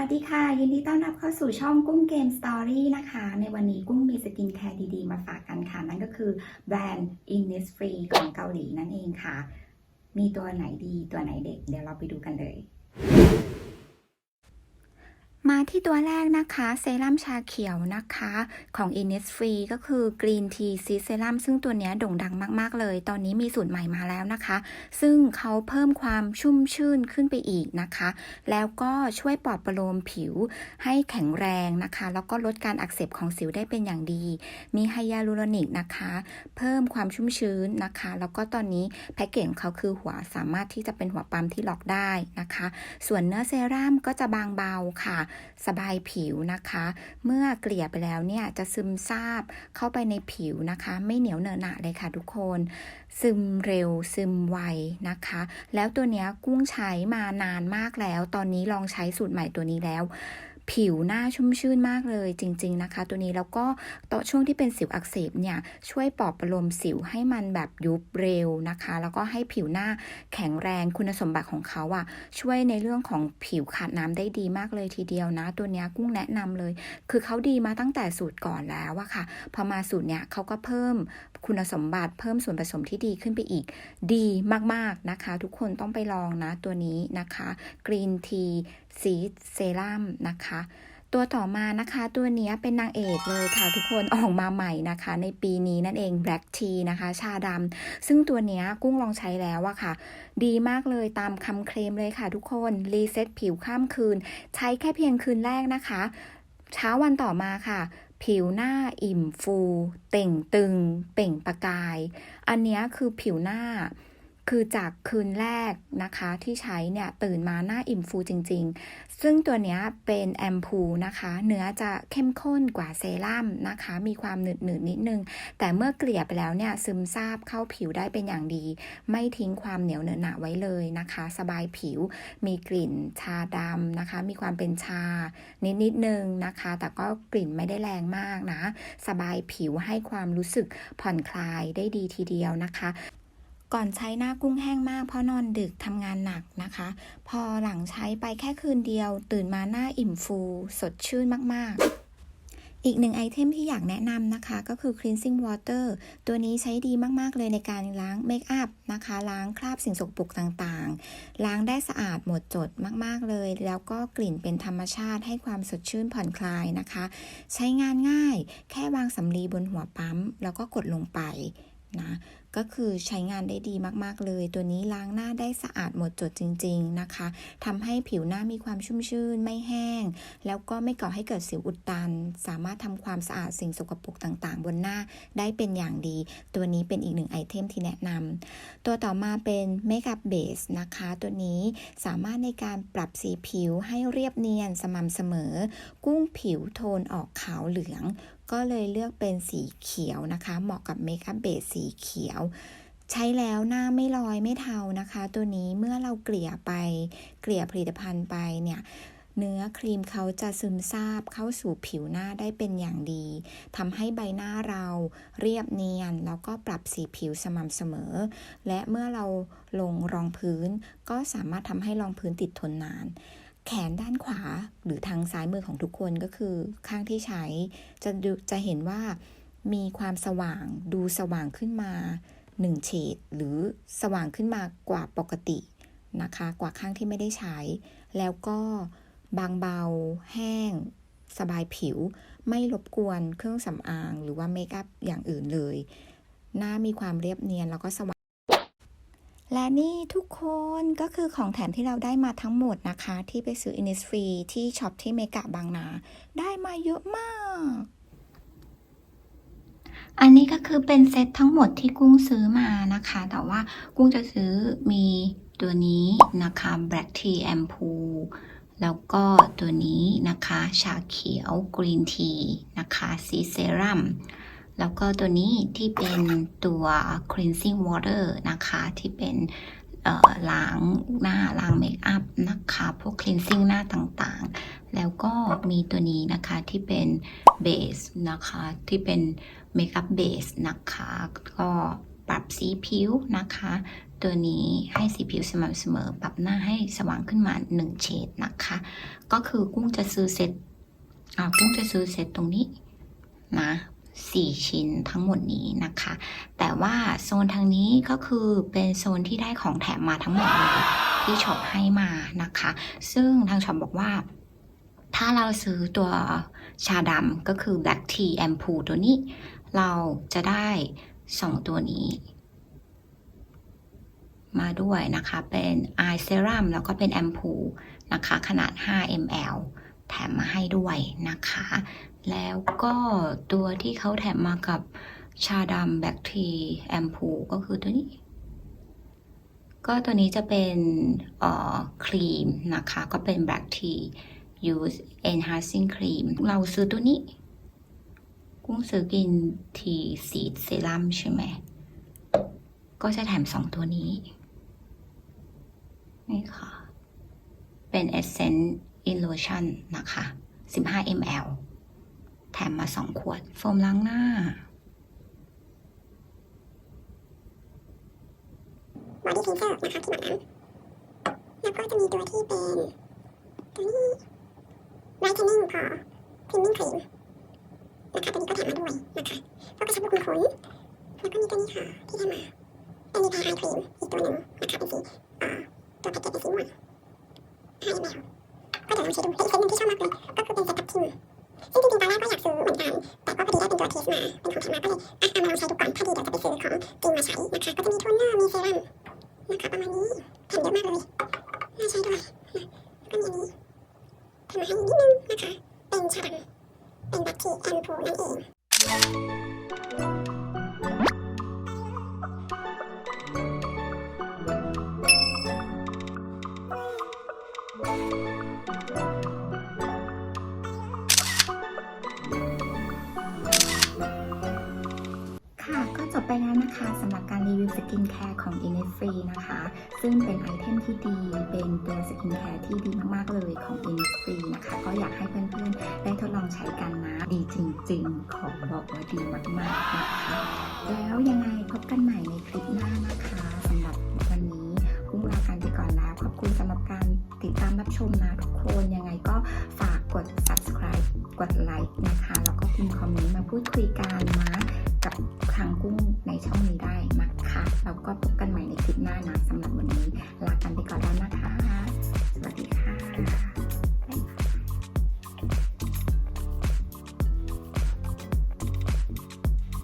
วัสดีค่ะ ยินดีต้อนรับเข้าสู่ช่องกุ้งเกมสตอรี่นะคะ ในวันนี้กุ้งมีสกินแคร์ดีๆ มาฝากกันค่ะ นั่นก็คือแบรนด์ Innisfree ของเกาหลีนั่นเองค่ะ มีตัวไหนดีตัวไหนเด็ก เดี๋ยวเราไปดูกันเลย มาที่ตัวแรกนะคะเซรั่มชาเขียวนะคะของ Innisfree ก็คือ Green Tea Seed Serum ซึ่งตัวนี้โด่งดังมาก ๆ เลย ตอนนี้มีสูตรใหม่มาแล้วนะคะ ซึ่งเขาเพิ่มความชุ่มชื่นขึ้นไปอีกนะคะ แล้วก็ช่วยปลอบประโลมผิวให้แข็งแรงนะคะ แล้วก็ลดการอักเสบของสิวได้เป็นอย่างดี มีไฮยาลูโรนิกนะคะ เพิ่มความชุ่มชื้นนะคะ แล้วก็ตอนนี้แพ็กเกจของเขาคือหัวสามารถที่จะเป็นหัวปั๊มที่ล็อกได้นะคะ ส่วนเนื้อเซรั่มก็จะบางเบาค่ะสบายผิวนะคะ เมื่อเกลี่ยไปแล้วเนี่ยจะซึมซาบเข้าไปในผิวนะคะ ไม่เหนียวเหนอะหนะเลยค่ะทุกคน ซึมเร็วซึมไวนะคะ แล้วตัวเนี้ยกุ้งใช้มานานมากแล้ว ตอนนี้ลองใช้สูตรใหม่ตัวนี้แล้ว ผิวหน้าชุ่มชื่นมากเลยจริง ๆนะคะ ตัวนี้แล้วก็ต่อช่วงที่เป็นสิวอักเสบเนี่ยช่วยปลอบประโลมสิวให้มันแบบยุบเร็วนะคะ แล้วก็ให้ผิวหน้าแข็งแรงคุณสมบัติของเขาอะช่วยในเรื่องของผิวขาดน้ำได้ดีมากเลยทีเดียวนะ ตัวนี้กุ้งแนะนำเลย คือเขาดีมาตั้งแต่สูตรก่อนแล้วอะค่ะ พอมาสูตรเนี้ยเขาก็เพิ่มคุณสมบัติเพิ่มส่วนผสมที่ดีขึ้นไปอีก ดีมากๆนะคะ ทุกคนต้องไปลองนะตัวนี้นะคะกรีนที Green Tea Seed Serum นะคะ ตัวต่อมานะคะตัวนี้เป็นนางเอกเลยค่ะทุกคนออกมาใหม่นะคะ ในปีนี้นั่นเอง Black Tea นะคะ ชาดำซึ่งตัวนี้กุ้งลองใช้แล้วอะค่ะ ดีมากเลยตามคำเคลมเลยค่ะทุกคนรีเซ็ตผิวข้ามคืน ใช้แค่เพียงคืนแรกนะคะ เช้าวันต่อมาค่ะผิวหน้าอิ่มฟู เต่งตึง เปล่งประกาย อันนี้คือผิวหน้า คือจากคืนแรกนะคะที่ใช้เนี่ยตื่นมาหน้าอิ่มฟูจริง ๆ ซึ่งตัวเนี้ยเป็นแอมพูนะคะ เนื้อจะเข้มข้นกว่าเซรั่มนะคะ มีความหนืดหนืดๆนิดนึง แต่เมื่อเกลี่ยไปแล้วเนี่ยซึมซาบเข้าผิวได้เป็นอย่างดี ไม่ทิ้งความเหนียวเหนอะหนะไว้เลยนะคะ สบายผิว มีกลิ่นชาดำนะคะ มีความเป็นชานิดนิดนึงนะคะ แต่ก็กลิ่นไม่ได้แรงมากนะ สบายผิวให้ความรู้สึกผ่อนคลายได้ดีทีเดียวนะคะ ก่อนใช้หน้ากุ้งแห้งมากเพราะนอนดึกทำงานหนักนะคะ พอหลังใช้ไปแค่คืนเดียว ตื่นมาหน้าอิ่มฟู สดชื่นมาก ๆอีกหนึ่งไอเทมที่อยากแนะนำนะคะก็คือ cleansing water ตัวนี้ใช้ดีมาก ๆ เลยในการล้างเมคอัพนะคะ ล้างคราบสิ่งสกปรกต่างๆ ล้างได้สะอาดหมดจดมาก ๆ เลย แล้วก็กลิ่นเป็นธรรมชาติให้ความสดชื่นผ่อนคลายนะคะ ใช้งานง่าย แค่วางสำลีบนหัวปั๊ม แล้วก็กดลงไปนะ ก็คือใช้งานได้ดีมากๆเลย ตัวนี้ล้างหน้าได้สะอาดหมดจดจริง ๆนะคะทำให้ผิวหน้ามีความชุ่มชื่นไม่แห้ง แล้วก็ไม่ก่อให้เกิดสิวอุดตัน สามารถทำความสะอาดสิ่งสกปรกต่างๆ บนหน้าได้เป็นอย่างดี ตัวนี้เป็นอีกหนึ่งไอเทมที่แนะนำตัวต่อมาเป็นเมคอัพเบสนะคะ ตัวนี้สามารถในการปรับสีผิวให้เรียบเนียนสม่ำเสมอ กุ้งผิวโทนออกขาวเหลือง ก็เลยเลือกเป็นสีเขียวนะคะ เหมาะกับเมคอัพเบสสีเขียว ใช้แล้วหน้าไม่ลอยไม่เทานะคะ ตัวนี้เมื่อเราเกลี่ยไปเกลี่ยผลิตภัณฑ์ไปเนี่ยเนื้อครีมเขาจะซึมซาบเข้าสู่ผิวหน้าได้เป็นอย่างดี ทำให้ใบหน้าเราเรียบเนียน แล้วก็ปรับสีผิวสม่ำเสมอ และเมื่อเราลงรองพื้น ก็สามารถทำให้รองพื้นติดทนนาน แขนด้านขวาหรือทางซ้ายมือของทุกคนก็คือข้างที่ใช้จะดูจะเห็นว่ามีความสว่างดูสว่างขึ้นมาหนึ่งเฉดหรือสว่างขึ้นมากว่าปกตินะคะ กว่าข้างที่ไม่ได้ใช้ แล้วก็บางเบา แห้ง สบายผิว ไม่รบกวนเครื่องสำอาง หรือว่าเมคอัพอย่างอื่นเลย หน้ามีความเรียบเนียนแล้วก็สว่าง และนี่ทุกคนก็คือของแถมที่เราได้มาทั้งหมดนะคะ ที่ไปซื้อ Innisfree ที่ช็อปที่เมกะบางนา ได้มาเยอะมาก อันนี้ก็คือเป็นเซตทั้งหมดที่กุ้งซื้อมานะคะ แต่ว่ากุ้งจะซื้อมีตัวนี้นะคะ Black Tea a m p o o แล้วก็ตัวนี้นะคะ ชาเขียว Green Tea นะคะซีเซรั่ม แล้วก็ตัวนี้ที่เป็นตัว cleansing water นะคะ ที่เป็นล้างหน้าล้างเมคอัพนะคะ พวก cleansing หน้าต่างๆ แล้วก็มีตัวนี้นะคะที่เป็นเบสนะคะ ที่เป็นเมคอัพเบสนะคะ ก็ปรับสีผิวนะคะ ตัวนี้ให้สีผิวสม่ำเสมอ ปรับหน้าให้สว่างขึ้นมา 1 เฉดนะคะ ก็คือกุ้งจะซื้อเซตอ่ากุ้งจะซื้อเซตตรงนี้นะ สี่ชิ้นทั้งหมดนี้นะคะ แต่ว่าโซนทางนี้ก็คือเป็นโซนที่ได้ของแถมมาทั้งหมดเลยที่ช็อปให้มานะคะ ซึ่งทางช็อปบอกว่า ถ้าเราซื้อตัวชาดำก็คือ black tea ampoule ตัวนี้ เราจะได้สองตัวนี้ มาด้วยนะคะ เป็น eye serum แล้วก็เป็น ampoule นะคะ ขนาด 5 ml แถมมาให้ด้วยนะคะ แล้วก็ตัวที่เขาแถมมากับชาดำ black tea ampoule ก็คือตัวนี้ ก็ตัวนี้จะเป็นเอ่อครีมนะคะ ก็เป็น black tea use enhancing cream เราซื้อตัวนี้ กุ้งซื้อกินทีซีดเซรั่มใช่ไหม ก็จะแถมสองตัวนี้ นี่ค่ะ เป็น Essence Illusion นะคะ 15 ml แถมมา2ขวด โฟมล้างหน้า บอดี้คลีนเซอร์นะคะที่หมาน้ำแล้วก็จะมีตัวที่เป็น ตัวนี้ Whitening พอ Cleaning Cream นะคะตัวนี้ก็แถมมาด้วยนะคะก็กระชับรูขุมขนแล้วก็มีตัวนี้ค่ะที่แถมมาเป็นมีแพรไอครีมอีกตัวหนึ่งนะคะเป็นสีตัวแพ็กเกจเป็นสีม่วง5 ml ก็เดี๋ยวลองใช้ดูแต่อีกเซตหนึ่งที่ชอบมากเลยก็คือเป็นเซตทับทิม ซึ่งจริงๆตอนแรกก็อยากซื้อเหมือนกัน แต่ก็พอดีได้เป็นตัวทีสมา เป็นของแถมมาก็เลยอะเอามาลองใช้ ค่ะก็จบไปแล้วนะคะสำหรับการรีวิวสกินแคร์ของ Innisfree นะคะ ซึ่งเป็นไอเทมที่ดี เป็นตัวสกินแคร์ที่ดีมากๆเลยของ Innisfree นะคะ ก็อยากให้เพื่อนๆ ได้ทดลองใช้กันนะ ดีจริงๆ ขอบอกว่าดีมากๆนะคะแล้วยังไงพบกันใหม่ใน subscribe ก